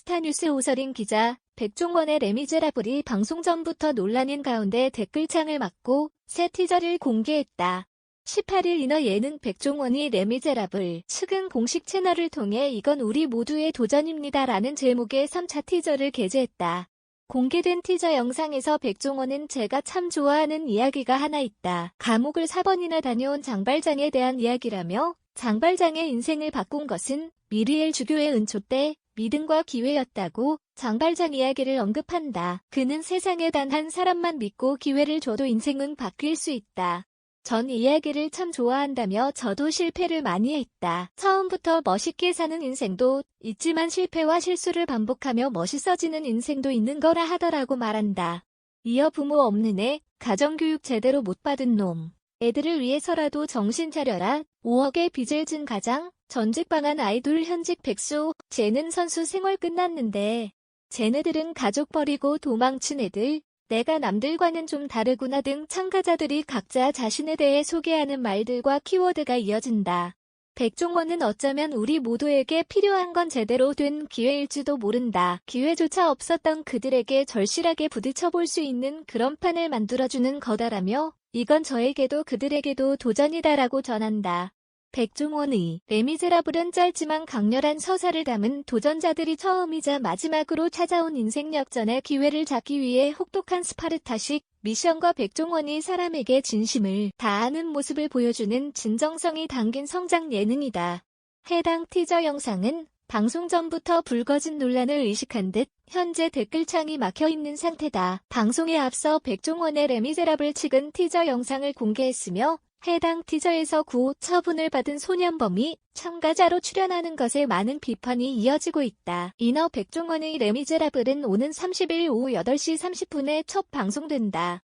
스타뉴스 오설인 기자 백종원의 레미제라블이 방송 전부터 논란인 가운데 댓글창을 막고 새 티저를 공개했다. 18일 이너 예능 백종원이 레미제라블 측은 공식 채널을 통해 이건 우리 모두의 도전입니다라는 제목의 3차 티저를 게재했다. 공개된 티저 영상에서 백종원은 제가 참 좋아하는 이야기가 하나 있다. 감옥을 4번이나 다녀온 장발장에 대한 이야기라며 장발장의 인생을 바꾼 것은 미리엘 주교의 은초 때 믿음과 기회였다고 장발장 이야기를 언급한다. 그는 세상에 단 한 사람만 믿고 기회를 줘도 인생은 바뀔 수 있다. 전 이야기를 참 좋아한다며 저도 실패를 많이 했다. 처음부터 멋있게 사는 인생도 있지만 실패와 실수를 반복하며 멋있어지는 인생도 있는 거라 하더라고 말한다. 이어 부모 없는 애, 가정교육 제대로 못 받은 놈. 애들을 위해서라도 정신 차려라. 5억의 빚을 진 가장, 전직방한 아이돌 현직 백수, 쟤는 선수 생활 끝났는데. 쟤네들은 가족 버리고 도망친 애들, 내가 남들과는 좀 다르구나 등 참가자들이 각자 자신에 대해 소개하는 말들과 키워드가 이어진다. 백종원은 어쩌면 우리 모두에게 필요한 건 제대로 된 기회일지도 모른다. 기회조차 없었던 그들에게 절실하게 부딪혀볼 수 있는 그런 판을 만들어주는 거다라며 이건 저에게도 그들에게도 도전이다라고 전한다. 백종원의 레미제라블은 짧지만 강렬한 서사를 담은 도전자들이 처음이자 마지막으로 찾아온 인생 역전의 기회를 잡기 위해 혹독한 스파르타식 미션과 백종원이 사람에게 진심을 다하는 모습을 보여주는 진정성이 담긴 성장 예능이다. 해당 티저 영상은 방송 전부터 불거진 논란을 의식한 듯 현재 댓글창이 막혀 있는 상태다. 방송에 앞서 백종원의 레미제라블 측은 티저 영상을 공개했으며 해당 티저에서 구호 처분을 받은 소년범이 참가자로 출연하는 것에 많은 비판이 이어지고 있다. 이너 백종원의 레미제라블은 오는 30일 오후 8시 30분에 첫 방송된다.